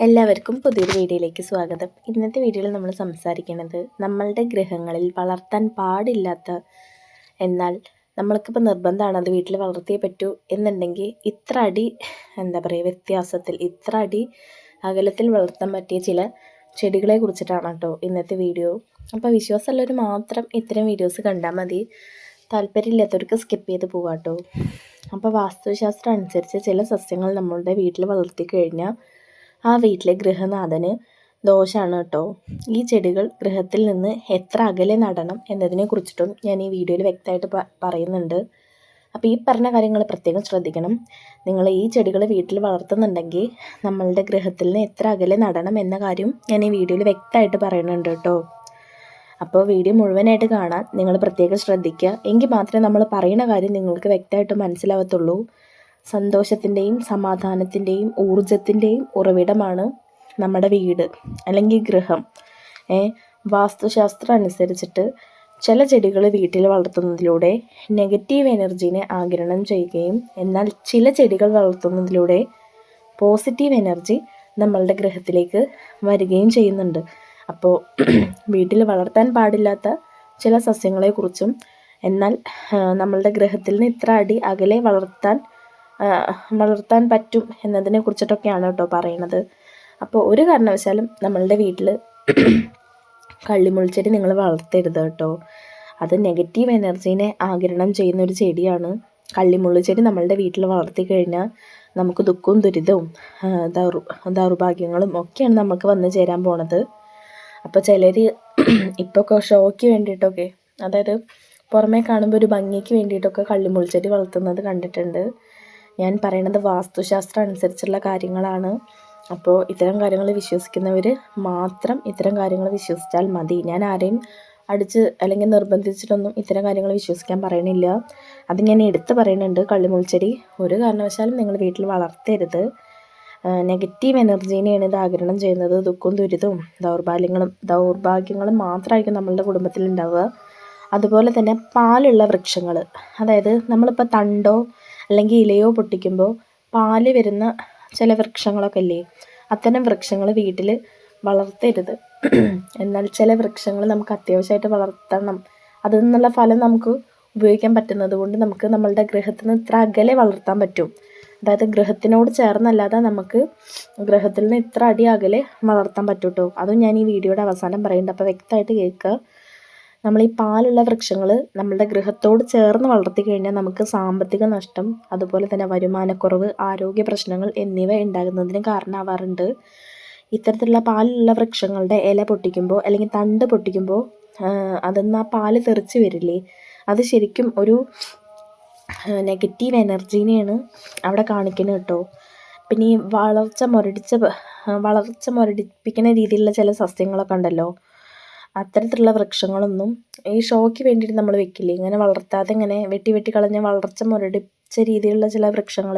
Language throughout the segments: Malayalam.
എല്ലാവർക്കും പുതിയൊരു വീഡിയോയിലേക്ക് സ്വാഗതം. ഇന്നത്തെ വീഡിയോയിൽ നമ്മൾ സംസാരിക്കുന്നത് നമ്മളുടെ ഗ്രഹങ്ങളിൽ വളർത്താൻ പാടില്ലാത്ത എന്നാൽ നമ്മൾക്കിപ്പോൾ നിർബന്ധമാണ് അത് വീട്ടിൽ വളർത്തിയേ പറ്റൂ എന്നുണ്ടെങ്കിൽ ഇത്ര അടി എന്താ പറയുക വ്യത്യാസത്തിൽ ഇത്ര അടി അകലത്തിൽ വളർത്താൻ പറ്റിയ ചില ചെടികളെ കുറിച്ചിട്ടാണ് കേട്ടോ ഇന്നത്തെ വീഡിയോ. അപ്പോൾ വിശ്വാസമുള്ളവർ മാത്രം ഇത്തരം വീഡിയോസ് കണ്ടാൽ മതി. താല്പര്യമില്ലാത്തവർക്ക് സ്കിപ്പ് ചെയ്ത് പോകാം കേട്ടോ. അപ്പോൾ വാസ്തുശാസ്ത്രം അനുസരിച്ച് ചില സസ്യങ്ങൾ നമ്മളുടെ വീട്ടിൽ വളർത്തി കഴിഞ്ഞാൽ ആ വീട്ടിലെ ഗൃഹനാഥന് ദോഷമാണ് കേട്ടോ. ഈ ചെടികൾ ഗൃഹത്തിൽ നിന്ന് എത്ര അകലെ നടണം എന്നതിനെ കുറിച്ചിട്ടും ഞാൻ ഈ വീഡിയോയിൽ വ്യക്തമായിട്ട് പറയുന്നുണ്ട്. അപ്പോൾ ഈ പറഞ്ഞ കാര്യങ്ങൾ പ്രത്യേകം ശ്രദ്ധിക്കണം. നിങ്ങൾ ഈ ചെടികൾ വീട്ടിൽ വളർത്തുന്നുണ്ടെങ്കിൽ നമ്മളുടെ ഗൃഹത്തിൽ നിന്ന് എത്ര അകലെ നടണം എന്ന കാര്യം ഞാൻ ഈ വീഡിയോയിൽ വ്യക്തമായിട്ട് പറയുന്നുണ്ട് കേട്ടോ. അപ്പോൾ വീഡിയോ മുഴുവനായിട്ട് കാണാൻ നിങ്ങൾ പ്രത്യേകം ശ്രദ്ധിക്കുക. എങ്കിൽ മാത്രമേ നമ്മൾ പറയുന്ന കാര്യം നിങ്ങൾക്ക് വ്യക്തമായിട്ട് മനസ്സിലാവത്തുള്ളൂ. സന്തോഷത്തിന്റെയും സമാധാനത്തിന്റെയും ഊർജത്തിന്റെയും ഉറവിടമാണ് നമ്മുടെ വീട് അല്ലെങ്കിൽ ഗൃഹം. ഏ വാസ്തുശാസ്ത്രം അനുസരിച്ചിട്ട് ചില ചെടികൾ വീട്ടിൽ വളർത്തുന്നതിലൂടെ നെഗറ്റീവ് എനർജീനെ ആഗിരണം ചെയ്യുകയും എന്നാൽ ചില ചെടികൾ വളർത്തുന്നതിലൂടെ പോസിറ്റീവ് എനർജി നമ്മളുടെ ഗൃഹത്തിലേക്ക് വരികയും ചെയ്യുന്നുണ്ട്. അപ്പോൾ വീട്ടിൽ വളർത്താൻ പാടില്ലാത്ത ചില സസ്യങ്ങളെക്കുറിച്ചും എന്നാൽ നമ്മളുടെ ഗൃഹത്തിൽ നിന്ന് ഇത്ര അടി അകലെ വളർത്താൻ വളർത്താൻ പറ്റും എന്നതിനെ കുറിച്ചിട്ടൊക്കെയാണ് കേട്ടോ പറയണത് അപ്പോൾ ഒരു കാരണവശാലും നമ്മളുടെ വീട്ടിൽ കള്ളിമുൾച്ചെടി നിങ്ങൾ വളർത്തരുത് കേട്ടോ. അത് നെഗറ്റീവ് എനർജീനെ ആകിരണം ചെയ്യുന്ന ഒരു ചെടിയാണ്. കള്ളിമുള്ളു ചെടി നമ്മളുടെ വീട്ടിൽ വളർത്തി കഴിഞ്ഞാൽ നമുക്ക് ദുഃഖവും ദുരിതവും ദൗർ ദൗർഭാഗ്യങ്ങളും ഒക്കെയാണ് നമുക്ക് വന്നു ചേരാൻ പോണത്. അപ്പോൾ ചിലർ ഇപ്പോൾ ഷോയ്ക്ക് വേണ്ടിയിട്ടൊക്കെ അതായത് പുറമേ കാണുമ്പോൾ ഒരു ഭംഗിക്ക് വേണ്ടിയിട്ടൊക്കെ കള്ളിമുൾച്ചെടി വളർത്തുന്നത് കണ്ടിട്ടുണ്ട്. ഞാൻ പറയണത് വാസ്തുശാസ്ത്രം അനുസരിച്ചുള്ള കാര്യങ്ങളാണ്. അപ്പോൾ ഇത്തരം കാര്യങ്ങൾ വിശ്വസിക്കുന്നവർ മാത്രം ഇത്തരം കാര്യങ്ങൾ വിശ്വസിച്ചാൽ മതി. ഞാൻ ആരെയും അടിച്ച് അല്ലെങ്കിൽ നിർബന്ധിച്ചിട്ടൊന്നും ഇത്തരം കാര്യങ്ങൾ വിശ്വസിക്കാൻ പറയണില്ല. അത് ഞാൻ എടുത്ത് പറയുന്നുണ്ട്. കള്ളിമുൾച്ചെടി ഒരു കാരണവശാലും നിങ്ങൾ വീട്ടിൽ വളർത്തരുത്. നെഗറ്റീവ് എനർജീനെയാണ് ഇത് ആഗിരണം ചെയ്യുന്നത്. ദുഃഖവും ദുരിതവും ദൗർബല്യങ്ങളും ദൗർഭാഗ്യങ്ങളും മാത്രമായിരിക്കും നമ്മളുടെ കുടുംബത്തിൽ ഉണ്ടാവുക. അതുപോലെ തന്നെ പാലുള്ള വൃക്ഷങ്ങൾ അതായത് നമ്മളിപ്പോൾ തണ്ടോ അല്ലെങ്കിൽ ഇലയോ പൊട്ടിക്കുമ്പോൾ പാൽ വരുന്ന ചില വൃക്ഷങ്ങളൊക്കെ ഇല്ലേ? അത്തരം വൃക്ഷങ്ങൾ വീട്ടിൽ വളർത്തരുത്. എന്നാൽ ചില വൃക്ഷങ്ങൾ നമുക്ക് അത്യാവശ്യമായിട്ട് വളർത്തണം. അതിൽ നിന്നുള്ള ഫലം നമുക്ക് ഉപയോഗിക്കാൻ പറ്റുന്നത് കൊണ്ട് നമുക്ക് നമ്മളുടെ ഗ്രഹത്തിന് ഇത്ര അകലെ വളർത്താൻ പറ്റും. അതായത് ഗ്രഹത്തിനോട് ചേർന്നല്ലാതെ നമുക്ക് ഗ്രഹത്തിൽ നിന്ന് ഇത്ര അടി അകലെ വളർത്താൻ പറ്റൂട്ടോ? അതും ഞാൻ ഈ വീഡിയോയുടെ അവസാനം പറയുന്നുണ്ട്. അപ്പോൾ വ്യക്തമായിട്ട് കേൾക്കുക. നമ്മൾ ഈ പാലുള്ള വൃക്ഷങ്ങൾ നമ്മളുടെ ഗൃഹത്തോട് ചേർന്ന് വളർത്തി കഴിഞ്ഞാൽ നമുക്ക് സാമ്പത്തിക നഷ്ടം അതുപോലെ തന്നെ വരുമാനക്കുറവ് ആരോഗ്യ പ്രശ്നങ്ങൾ എന്നിവ ഉണ്ടാകുന്നതിന് കാരണമാവാറുണ്ട്. ഇത്തരത്തിലുള്ള പാലുള്ള വൃക്ഷങ്ങളുടെ ഇല പൊട്ടിക്കുമ്പോൾ അല്ലെങ്കിൽ തണ്ട് പൊട്ടിക്കുമ്പോൾ അതൊന്ന് ആ പാൽ തെറിച്ച് വരില്ലേ? അത് ശരിക്കും ഒരു നെഗറ്റീവ് എനർജീനെയാണ് അവിടെ കാണിക്കുന്നത് കേട്ടോ. പിന്നെ ഈ വളർച്ച മുരടിച്ച വളർച്ച മുരടിപ്പിക്കുന്ന രീതിയിലുള്ള ചില സസ്യങ്ങളൊക്കെ ഉണ്ടല്ലോ. അത്തരത്തിലുള്ള വൃക്ഷങ്ങളൊന്നും ഈ ഷോയ്ക്ക് വേണ്ടിയിട്ട് നമ്മൾ വെക്കില്ല? ഇങ്ങനെ വളർത്താതെ ഇങ്ങനെ വെട്ടി വെട്ടി കളഞ്ഞ വളർച്ച മുരടിച്ച രീതിയിലുള്ള ചില വൃക്ഷങ്ങൾ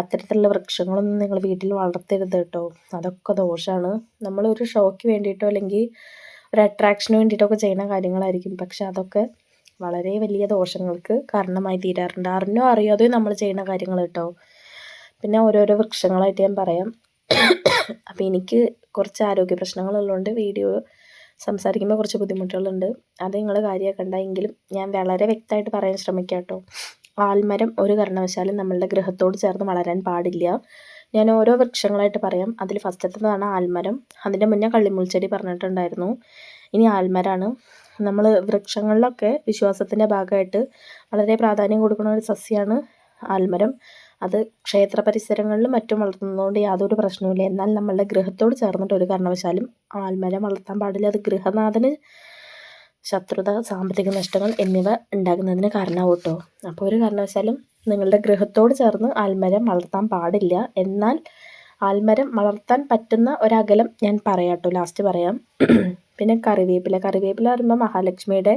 അത്തരത്തിലുള്ള വൃക്ഷങ്ങളൊന്നും നിങ്ങൾ വീട്ടിൽ വളർത്തരുത് കേട്ടോ. അതൊക്കെ ദോഷമാണ് നമ്മളൊരു ഷോയ്ക്ക് വേണ്ടിയിട്ടോ അല്ലെങ്കിൽ ഒരു അട്രാക്ഷന് വേണ്ടിയിട്ടൊക്കെ ചെയ്യുന്ന കാര്യങ്ങളായിരിക്കും. പക്ഷെ അതൊക്കെ വളരെ വലിയ ദോഷങ്ങൾക്ക് കാരണമായി തീരാറുണ്ട്. അറിഞ്ഞോ അറിയാതെയോ നമ്മൾ ചെയ്യുന്ന കാര്യങ്ങൾ കേട്ടോ. പിന്നെ ഓരോരോ വൃക്ഷങ്ങളായിട്ട് ഞാൻ പറയാം. അപ്പോൾ എനിക്ക് കുറച്ച് ആരോഗ്യ പ്രശ്നങ്ങളുള്ളതുകൊണ്ട് വീഡിയോ സംസാരിക്കുമ്പോൾ കുറച്ച് ബുദ്ധിമുട്ടുകളുണ്ട്. അത് നിങ്ങൾ കാര്യമാക്കണ്ട എങ്കിലും ഞാൻ വളരെ വ്യക്തമായിട്ട് പറയാൻ ശ്രമിക്കാം കേട്ടോ. ആൽമരം ഒരു കാരണവശാലും നമ്മളുടെ ഗ്രഹത്തോട് ചേർന്ന് വളരാൻ പാടില്ല. ഞാൻ ഓരോ വൃക്ഷങ്ങളായിട്ട് പറയാം. അതിൽ ഫസ്റ്റത്തേതാണ് ആൽമരം. അതിന്റെ മുന്നേ കള്ളിമുൾച്ചെടി പറഞ്ഞിട്ടുണ്ടായിരുന്നു. ഇനി ആൽമരാണ്. നമ്മൾ വൃക്ഷങ്ങളിലൊക്കെ വിശ്വാസത്തിന്റെ ഭാഗമായിട്ട് വളരെ പ്രാധാന്യം കൊടുക്കുന്ന ഒരു സസ്യമാണ് ആൽമരം. അത് ക്ഷേത്ര പരിസരങ്ങളിലും മറ്റും വളർത്തുന്നതുകൊണ്ട് യാതൊരു പ്രശ്നവുമില്ല. എന്നാൽ നമ്മളുടെ ഗൃഹത്തോട് ചേർന്നിട്ട് ഒരു കാരണവശാലും ആൽമരം വളർത്താൻ പാടില്ല. അത് ഗൃഹനാഥന് ശത്രുത സാമ്പത്തിക നഷ്ടങ്ങൾ എന്നിവ ഉണ്ടാകുന്നതിന് കാരണമാവും കേട്ടോ അപ്പോൾ ഒരു കാരണവശാലും നിങ്ങളുടെ ഗൃഹത്തോട് ചേർന്ന് ആൽമരം വളർത്താൻ പാടില്ല. എന്നാൽ ആൽമരം വളർത്താൻ പറ്റുന്ന ഒരകലം ഞാൻ പറയാം കേട്ടോ ലാസ്റ്റ് പറയാം. പിന്നെ കറിവേപ്പില. കറിവേപ്പില പറയുമ്പോൾ മഹാലക്ഷ്മിയുടെ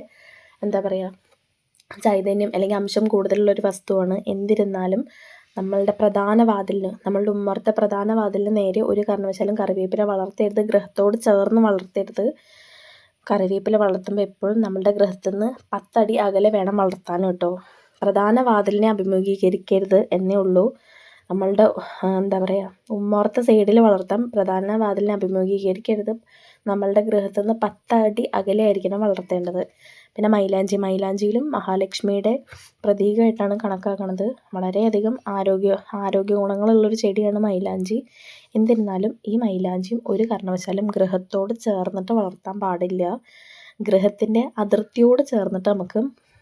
എന്താ പറയുക ചൈതന്യം അല്ലെങ്കിൽ അംശം കൂടുതലുള്ള ഒരു വസ്തുവാണ്. എന്നിരുന്നാലും നമ്മളുടെ പ്രധാന വാതിലിന് നമ്മളുടെ ഉമ്മറത്തെ പ്രധാന വാതിലിന് നേരെ ഒരു കാരണവശാലും കറിവേപ്പില വളർത്തരുത് ഗൃഹത്തോട് ചേർന്ന് വളർത്തരുത്. കറിവേപ്പില വളർത്തുമ്പോൾ എപ്പോഴും നമ്മളുടെ ഗൃഹത്തിൽ നിന്ന് പത്തടി അകലെ വേണം വളർത്താൻ കേട്ടോ. പ്രധാന വാതിലിനെ അഭിമുഖീകരിക്കരുത് എന്നേ ഉള്ളൂ. നമ്മളുടെ എന്താ പറയുക ഉമ്മറത്തെ സൈഡിൽ വളർത്താം. പ്രധാന വാതിലിനെ അഭിമുഖീകരിക്കരുത്. നമ്മളുടെ ഗൃഹത്തിൽ നിന്ന് പത്തടി അകലെ ആയിരിക്കണം വളർത്തേണ്ടത്. പിന്നെ മൈലാഞ്ചി മൈലാഞ്ചിയിലും മഹാലക്ഷ്മിയുടെ പ്രതീകമായിട്ടാണ് കണക്കാക്കുന്നത് വളരെയധികം ആരോഗ്യ ആരോഗ്യ ഗുണങ്ങളുള്ളൊരു ചെടിയാണ് മൈലാഞ്ചി. എന്നിരുന്നാലും ഈ മൈലാഞ്ചിയും ഒരു കാരണവശാലും ഗൃഹത്തോട് ചേർന്നിട്ട് വളർത്താൻ പാടില്ല. ഗൃഹത്തിന്റെ അതിർത്തിയോട് ചേർന്നിട്ട് നമുക്ക്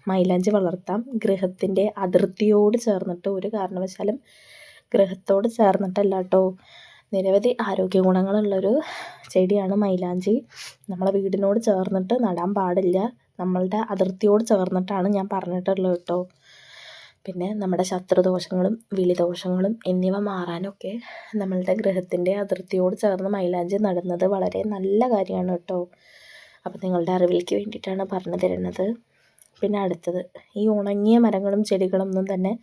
മൈലാഞ്ചി വളർത്താം. ഗൃഹത്തിന്റെ അതിർത്തിയോട് ചേർന്നിട്ട് ഒരു കാരണവശാലും ഗൃഹത്തോട് ചേർന്നിട്ടല്ല കേട്ടോ നിരവധി ആരോഗ്യ ഗുണങ്ങളുള്ളൊരു ചെടിയാണ് മൈലാഞ്ചി. നമ്മളെ വീടിനോട് ചേർന്നിട്ട് നടാൻ പാടില്ല. നമ്മളുടെ അതിർത്തിയോട് ചേർന്നിട്ടാണ് ഞാൻ പറഞ്ഞിട്ടുള്ളത് കേട്ടോ. പിന്നെ നമ്മുടെ ശത്രുദോഷങ്ങളും വിളിദോഷങ്ങളും എന്നിവ മാറാനൊക്കെ നമ്മളുടെ ഗ്രഹത്തിന്റെ അതിർത്തിയോട് ചേർന്ന് മൈലാഞ്ചി നടുന്നത് വളരെ നല്ല കാര്യമാണ് കേട്ടോ. അപ്പോൾ നിങ്ങളുടെ അറിവിലേക്ക് വേണ്ടിയിട്ടാണ് പറഞ്ഞു തരുന്നത്. പിന്നെ അടുത്തത് ഈ ഉണങ്ങിയ മരങ്ങളും ചെടികളൊന്നും തന്നെ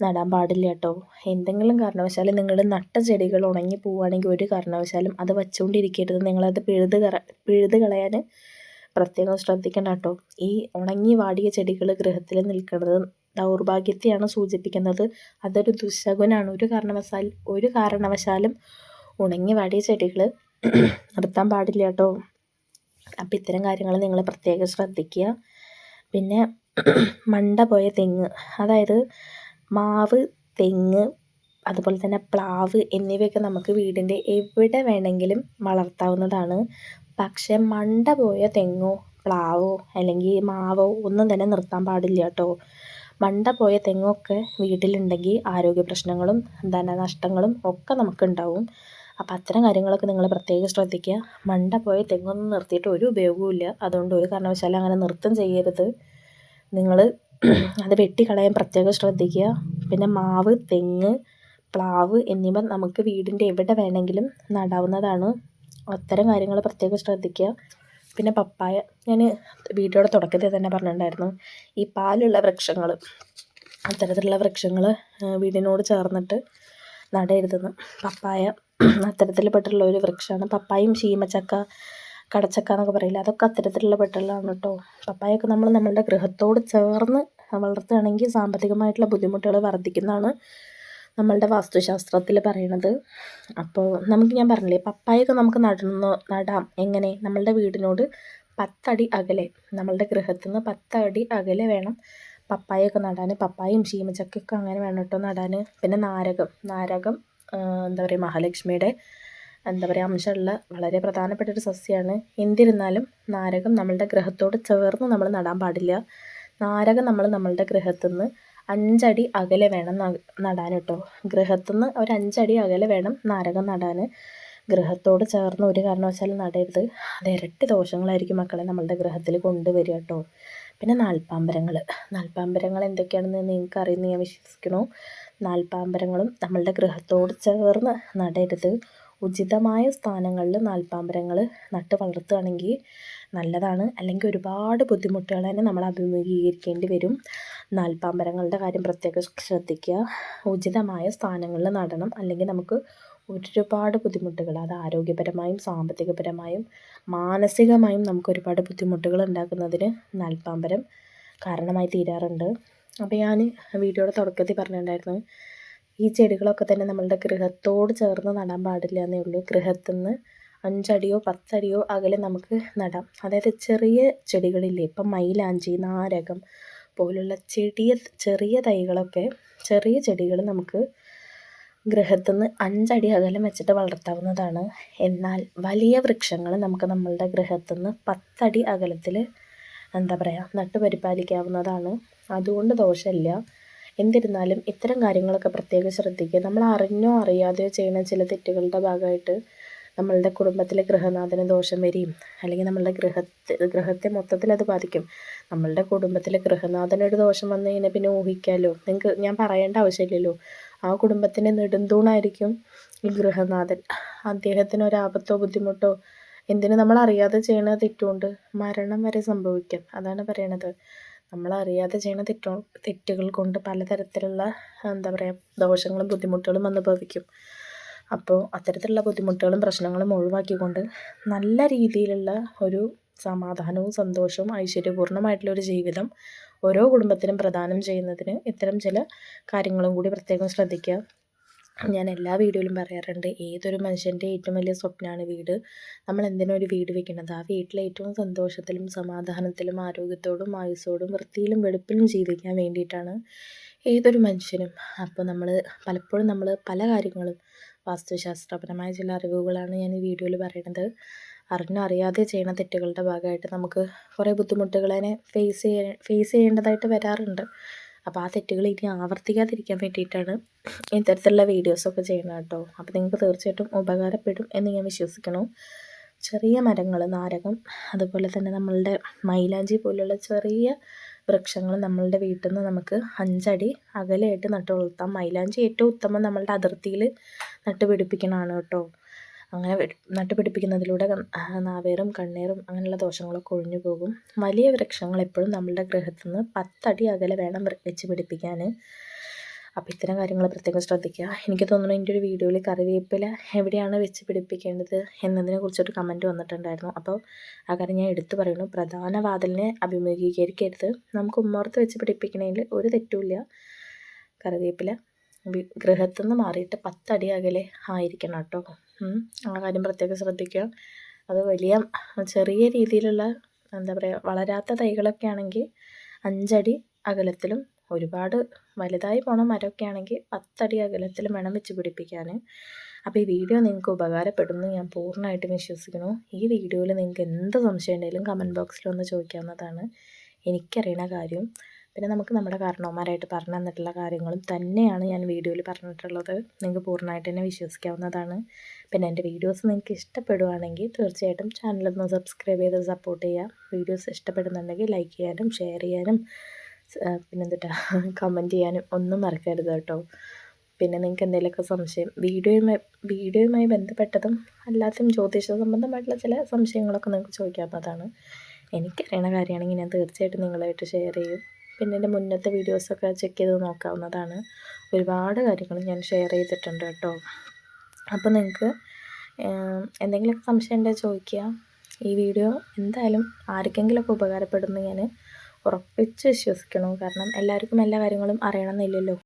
നടാൻ പാടില്ല കേട്ടോ എന്തെങ്കിലും കാരണവശാൽ നിങ്ങൾ നട്ട ചെടികൾ ഉണങ്ങി പോവുകയാണെങ്കിൽ ഒരു കാരണവശാലും അത് വച്ചുകൊണ്ടിരിക്കരുത്. നിങ്ങളത് പിഴുത് കറ പിഴുത് കളയാൻ പ്രത്യേകം ശ്രദ്ധിക്കണം കേട്ടോ ഈ ഉണങ്ങി വാടിയ ചെടികൾ ഗൃഹത്തിൽ നിൽക്കുന്നത് ദൗർഭാഗ്യത്തെയാണ് സൂചിപ്പിക്കുന്നത്. അതൊരു ദുശകുനാണ്. ഒരു കാരണവശാൽ ഒരു കാരണവശാലും ഉണങ്ങി വാടിയ ചെടികൾ നിർത്താൻ പാടില്ല കേട്ടോ അപ്പോൾ ഇത്തരം കാര്യങ്ങൾ നിങ്ങൾ പ്രത്യേകം ശ്രദ്ധിക്കുക. പിന്നെ മണ്ട പോയ തെങ്ങ്. അതായത് മാവ് തെങ്ങ് അതുപോലെ തന്നെ പ്ലാവ് എന്നിവയൊക്കെ നമുക്ക് വീടിന്റെ എവിടെ വേണമെങ്കിലും വളർത്താവുന്നതാണ്. പക്ഷേ മണ്ട പോയ തെങ്ങോ പ്ലാവോ അല്ലെങ്കിൽ മാവോ ഒന്നും തന്നെ നിർത്താൻ പാടില്ല കേട്ടോ. മണ്ട പോയ തെങ്ങൊക്കെ വീട്ടിലുണ്ടെങ്കിൽ ആരോഗ്യ പ്രശ്നങ്ങളും ധനനഷ്ടങ്ങളും ഒക്കെ നമുക്കുണ്ടാവും. അപ്പോൾ അത്തരം കാര്യങ്ങളൊക്കെ നിങ്ങൾ പ്രത്യേകം ശ്രദ്ധിക്കുക. മണ്ട പോയ തെങ്ങൊന്നും നിർത്തിയിട്ട് ഒരു ഉപയോഗവും ഇല്ല അതുകൊണ്ട് ഒരു കാരണവശാലും അങ്ങനെ നൃത്തം ചെയ്യരുത്. നിങ്ങൾ അത് വെട്ടിക്കളയാൻ പ്രത്യേകം ശ്രദ്ധിക്കുക. പിന്നെ മാവ് തെങ്ങ് പ്ലാവ് എന്നിവ നമുക്ക് വീടിന്റെ എവിടെ വേണമെങ്കിലും നടാവുന്നതാണ്. അത്തരം കാര്യങ്ങൾ പ്രത്യേകം ശ്രദ്ധിക്കുക. പിന്നെ പപ്പായ ഞാൻ വീഡിയോയുടെ തുടക്കത്തിൽ തന്നെ പറഞ്ഞിട്ടുണ്ടായിരുന്നു. ഈ പാലുള്ള വൃക്ഷങ്ങൾ അത്തരത്തിലുള്ള വൃക്ഷങ്ങൾ വീടിനോട് ചേർന്നിട്ട് നടരുതെന്ന്. പപ്പായ അത്തരത്തിൽ പെട്ടുള്ള ഒരു വൃക്ഷമാണ്. പപ്പായും ശീമച്ചക്ക കടച്ചക്ക എന്നൊക്കെ പറയില്ല? അതൊക്കെ അത്തരത്തിലുള്ള പെട്ടുള്ളതാണ് കേട്ടോ പപ്പായൊക്കെ നമ്മൾ നമ്മളുടെ ഗൃഹത്തോട് ചേർന്ന് വളർത്തുകയാണെങ്കിൽ സാമ്പത്തികമായിട്ടുള്ള ബുദ്ധിമുട്ടുകൾ വർദ്ധിക്കുന്നതാണ് നമ്മളുടെ വാസ്തുശാസ്ത്രത്തിൽ പറയണത്. അപ്പോൾ നമുക്ക് ഞാൻ പറഞ്ഞില്ലേ പപ്പായൊക്കെ നമുക്ക് നടന്നു നടാം. എങ്ങനെ? നമ്മളുടെ വീടിനോട് പത്തടി അകലെ നമ്മളുടെ ഗൃഹത്തിൽ നിന്ന് പത്തടി അകലെ വേണം പപ്പായൊക്കെ നടാൻ പപ്പായും ചീമച്ചക്കയൊക്കെ അങ്ങനെ വേണം കേട്ടോ നടാൻ പിന്നെ നാരകം. നാരകം എന്താ പറയുക മഹാലക്ഷ്മിയുടെ എന്താ പറയുക അംശമുള്ള വളരെ പ്രധാനപ്പെട്ട ഒരു സസ്യമാണ് എന്നിരുന്നാലും നാരകം നമ്മളുടെ ഗ്രഹത്തോട് ചേർന്ന് നമ്മൾ നടാൻ പാടില്ല. നാരകം നമ്മൾ നമ്മളുടെ ഗ്രഹത്തു നിന്ന് അഞ്ചടി അകലെ വേണം നടാൻ കേട്ടോ ഗ്രഹത്തു നിന്ന് ഒരു അഞ്ചടി അകലെ വേണം നാരകം നടാൻ ഗ്രഹത്തോട് ചേർന്ന് ഒരു കാരണവശാലും നടരുത്. അത് ഇരട്ടി ദോഷങ്ങളായിരിക്കും മക്കളെ നമ്മളുടെ ഗ്രഹത്തിൽ കൊണ്ടുവരിക കേട്ടോ പിന്നെ നാൽപ്പാമ്പരങ്ങൾ നാൽപ്പാമ്പരങ്ങൾ എന്തൊക്കെയാണെന്ന് നിങ്ങൾക്ക് അറിയുന്ന ഞാൻ വിശ്വസിക്കുന്നു. നാൽപ്പാമ്പരങ്ങളും നമ്മളുടെ ഗ്രഹത്തോട് ചേർന്ന് നടരുത്. ഉചിതമായ സ്ഥാനങ്ങളിൽ നാൽപ്പാമ്പരങ്ങൾ നട്ട് വളർത്തുകയാണെങ്കിൽ നല്ലതാണ്. അല്ലെങ്കിൽ ഒരുപാട് ബുദ്ധിമുട്ടുകൾ തന്നെ നമ്മൾ അഭിമുഖീകരിക്കേണ്ടി വരും. നാൽപ്പാമ്പരങ്ങളുടെ കാര്യം പ്രത്യേകം ശ്രദ്ധിക്കുക. ഉചിതമായ സ്ഥാനങ്ങളിൽ നടണം. അല്ലെങ്കിൽ നമുക്ക് ഒരുപാട് ബുദ്ധിമുട്ടുകൾ അത് ആരോഗ്യപരമായും സാമ്പത്തികപരമായും മാനസികമായും നമുക്ക് ഒരുപാട് ബുദ്ധിമുട്ടുകൾ ഉണ്ടാക്കുന്നതിന് നാൽപ്പാമ്പരം കാരണമായി തീരാറുണ്ട്. അപ്പോൾ ഞാൻ വീഡിയോയുടെ തുടക്കത്തിൽ പറഞ്ഞിട്ടുണ്ടായിരുന്നു. ഈ ചെടികളൊക്കെ തന്നെ നമ്മളുടെ ഗൃഹത്തോട് ചേർന്ന് നടാൻ പാടില്ല എന്നേ ഉള്ളൂ. ഗൃഹത്തിൽ നിന്ന് അഞ്ചടിയോ പത്തടിയോ അകലെ നമുക്ക് നടാം. അതായത് ചെറിയ ചെടികളില്ലേ ഇപ്പം മൈലാഞ്ചി നാരകം പോലുള്ള ചെടിയ ചെറിയ തൈകളൊക്കെ ചെറിയ ചെടികൾ നമുക്ക് ഗൃഹത്തിൽ നിന്ന് അഞ്ചടി അകലം വെച്ചിട്ട് വളർത്താവുന്നതാണ്. എന്നാൽ വലിയ വൃക്ഷങ്ങൾ നമുക്ക് നമ്മളുടെ ഗൃഹത്തിൽ നിന്ന് പത്തടി അകലത്തിൽ എന്താ പറയുക നട്ടു പരിപാലിക്കാവുന്നതാണ് അതുകൊണ്ട് ദോഷമില്ല. എന്നിരുന്നാലും ഇത്തരം കാര്യങ്ങളൊക്കെ പ്രത്യേകം ശ്രദ്ധിക്കുക. നമ്മൾ അറിഞ്ഞോ അറിയാതെയോ ചെയ്യുന്ന ചില തെറ്റുകളുടെ ഭാഗമായിട്ട് നമ്മളുടെ കുടുംബത്തിലെ ഗൃഹനാഥന് ദോഷം വരികയും അല്ലെങ്കിൽ നമ്മളുടെ ഗൃഹത്തെ ഗൃഹത്തെ മൊത്തത്തിൽ അത് ബാധിക്കും. നമ്മളുടെ കുടുംബത്തിലെ ഗൃഹനാഥനൊരു ദോഷം വന്നു കഴിഞ്ഞാൽ പിന്നെ ഊഹിക്കാമല്ലോ നിങ്ങൾക്ക് ഞാൻ പറയേണ്ട ആവശ്യമില്ലല്ലോ. ആ കുടുംബത്തിന്റെ നെടുന്തൂണായിരിക്കും ഈ ഗൃഹനാഥൻ. അദ്ദേഹത്തിന് ഒരാപത്തോ ബുദ്ധിമുട്ടോ? എന്തിനു നമ്മൾ അറിയാതെ ചെയ്യണ തെറ്റുകൊണ്ട് മരണം വരെ സംഭവിക്കാം. അതാണ് പറയണത്. നമ്മൾ അറിയാതെ ചെയ്യുന്ന തെറ്റോ തെറ്റുകൾ കൊണ്ട് പലതരത്തിലുള്ള എന്താ പറയുക ദോഷങ്ങളും ബുദ്ധിമുട്ടുകളും വന്ന് ഭവിക്കും അപ്പോൾ അത്തരത്തിലുള്ള ബുദ്ധിമുട്ടുകളും പ്രശ്നങ്ങളും ഒഴിവാക്കിക്കൊണ്ട് നല്ല രീതിയിലുള്ള ഒരു സമാധാനവും സന്തോഷവും ഐശ്വര്യപൂർണമായിട്ടുള്ള ഒരു ജീവിതം ഓരോ കുടുംബത്തിനും പ്രദാനം ചെയ്യുന്നതിന് ഇത്തരം ചില കാര്യങ്ങളും കൂടി പ്രത്യേകം ശ്രദ്ധിക്കുക. ഞാൻ എല്ലാ വീഡിയോയിലും പറയാറുണ്ട്. ഏതൊരു മനുഷ്യന്റെ ഏറ്റവും വലിയ സ്വപ്നമാണ് വീട്. നമ്മൾ എന്തിനാണ് ഒരു വീട് വെക്കുന്നത്? ആ വീട്ടിൽ ഏറ്റവും സന്തോഷത്തിലും സമാധാനത്തിലും ആരോഗ്യത്തോടും ആയുസ്സോടും വൃത്തിയിലും വെളുപ്പിലും ജീവിക്കാൻ വേണ്ടിയിട്ടാണ് ഏതൊരു മനുഷ്യനും. അപ്പോൾ നമ്മൾ പലപ്പോഴും നമ്മൾ പല കാര്യങ്ങളും വാസ്തുശാസ്ത്രപരമായ ചില അറിവുകളാണ് ഞാൻ ഈ വീഡിയോയിൽ പറയുന്നത്. അറിഞ്ഞോ അറിയാതെ ചെയ്യുന്ന തെറ്റുകളുടെ ഭാഗമായിട്ട് നമുക്ക് കുറേ ബുദ്ധിമുട്ടുകളെ ഫേസ് ചെയ്യാൻ ഫേസ് ചെയ്യേണ്ടതായിട്ട് വരാറുണ്ട്. അപ്പോൾ ആ തെറ്റുകൾ ഇനി ആവർത്തിക്കാതിരിക്കാൻ വേണ്ടിയിട്ടാണ് ഇത്തരത്തിലുള്ള വീഡിയോസൊക്കെ ചെയ്യുന്നത് കേട്ടോ. അപ്പോൾ നിങ്ങൾക്ക് തീർച്ചയായിട്ടും ഉപകാരപ്പെടും എന്ന് ഞാൻ വിശ്വസിക്കണു ചെറിയ മരങ്ങൾ നാരകം അതുപോലെ തന്നെ നമ്മളുടെ മൈലാഞ്ചി പോലുള്ള ചെറിയ വൃക്ഷങ്ങൾ നമ്മളുടെ വീട്ടിൽ നിന്ന് നമുക്ക് അഞ്ചടി അകലെയായിട്ട് നട്ടു വളർത്താം മൈലാഞ്ചി ഏറ്റവും ഉത്തമം നമ്മളുടെ അതിർത്തിയിൽ നട്ടുപിടിപ്പിക്കണമാണ് കേട്ടോ. അങ്ങനെ നട്ടുപിടിപ്പിക്കുന്നതിലൂടെ നാവേറും കണ്ണേറും അങ്ങനെയുള്ള ദോഷങ്ങളൊക്കെ ഒഴിഞ്ഞു പോകും. വലിയ വൃക്ഷങ്ങൾ എപ്പോഴും നമ്മളുടെ ഗൃഹത്തിൽ നിന്ന് പത്തടി അകലെ വേണം വെച്ച് പിടിപ്പിക്കാൻ അപ്പോൾ ഇത്തരം കാര്യങ്ങൾ പ്രത്യേകം ശ്രദ്ധിക്കുക. എനിക്ക് തോന്നുന്നു എന്റെ ഒരു വീഡിയോയിൽ കറിവേപ്പില എവിടെയാണ് വെച്ച് പിടിപ്പിക്കേണ്ടത് എന്നതിനെ കുറിച്ചൊരു കമന്റ് വന്നിട്ടുണ്ടായിരുന്നു. അപ്പോൾ ആ കാര്യം ഞാൻ എടുത്തു പറയുന്നു. പ്രധാന വാതിലിനെ അഭിമുഖീകരിക്കരുത്. നമുക്ക് ഉമ്മോർത്ത് വെച്ച് പിടിപ്പിക്കണതിൽ ഒരു തെറ്റുമില്ല. കറിവേപ്പില ഗൃഹത്തു നിന്ന് മാറിയിട്ട് പത്തടി അകലെ ആയിരിക്കണം കേട്ടോ. ആ കാര്യം പ്രത്യേകം ശ്രദ്ധിക്കുക. അത് വലിയ ചെറിയ രീതിയിലുള്ള എന്താ പറയുക വളരാത്ത തൈകളൊക്കെ ആണെങ്കിൽ അഞ്ചടി അകലത്തിലും ഒരുപാട് വലുതായി പോണ മരമൊക്കെ ആണെങ്കിൽ പത്തടി അകലത്തിലും വേണം വെച്ച് പിടിപ്പിക്കാൻ അപ്പോൾ ഈ വീഡിയോ നിങ്ങൾക്ക് ഉപകാരപ്പെടുമെന്ന് ഞാൻ പൂർണമായിട്ടും വിശ്വസിക്കുന്നു. ഈ വീഡിയോയിൽ നിങ്ങൾക്ക് എന്ത് സംശയം ഉണ്ടെങ്കിലും കമന്റ് ബോക്സിൽ ഒന്ന് ചോദിക്കാവുന്നതാണ്. എനിക്കറിയണ കാര്യം പിന്നെ നമുക്ക് നമ്മുടെ കാരണവന്മാരായിട്ട് പറഞ്ഞു തന്നിട്ടുള്ള കാര്യങ്ങളും തന്നെയാണ് ഞാൻ വീഡിയോയിൽ പറഞ്ഞിട്ടുള്ളത്. നിങ്ങൾക്ക് പൂർണമായിട്ട് തന്നെ വിശ്വസിക്കാവുന്നതാണ്. പിന്നെ എന്റെ വീഡിയോസ് നിങ്ങൾക്ക് ഇഷ്ടപ്പെടുവാണെങ്കിൽ തീർച്ചയായിട്ടും ചാനലൊന്ന് സബ്സ്ക്രൈബ് ചെയ്ത് സപ്പോർട്ട് ചെയ്യുക. വീഡിയോസ് ഇഷ്ടപ്പെടുന്നുണ്ടെങ്കിൽ ലൈക്ക് ചെയ്യാനും ഷെയർ ചെയ്യാനും പിന്നെന്തിട്ടാ കമന്റ് ചെയ്യാനും ഒന്നും മറക്കരുത് കേട്ടോ. പിന്നെ നിങ്ങൾക്ക് എന്തെങ്കിലുമൊക്കെ സംശയം വീഡിയോയുമായി വീഡിയോയുമായി ബന്ധപ്പെട്ടതും അല്ലാത്തതും ജ്യോതിഷ സംബന്ധമായിട്ടുള്ള ചില സംശയങ്ങളൊക്കെ നിങ്ങൾക്ക് ചോദിക്കാവുന്നതാണ്. എനിക്കറിയണ കാര്യമാണെങ്കിൽ ഞാൻ തീർച്ചയായിട്ടും നിങ്ങളായിട്ട് ഷെയർ ചെയ്യും. പിന്നെ എന്റെ മുന്നത്തെ വീഡിയോസൊക്കെ ചെക്ക് ചെയ്ത് നോക്കാവുന്നതാണ്. ഒരുപാട് കാര്യങ്ങൾ ഞാൻ ഷെയർ ചെയ്തിട്ടുണ്ട് കേട്ടോ. അപ്പോൾ നിങ്ങൾക്ക് എന്തെങ്കിലുമൊക്കെ സംശയം ഉണ്ടെങ്കിൽ ചോദിക്കുക. ഈ വീഡിയോ എന്തായാലും ആർക്കെങ്കിലുമൊക്കെ ഉപകാരപ്പെടുന്നു ഞാൻ ഉറപ്പിച്ച് വിശ്വസിക്കണം കാരണം എല്ലാവർക്കും എല്ലാ കാര്യങ്ങളും അറിയണമെന്നില്ലല്ലോ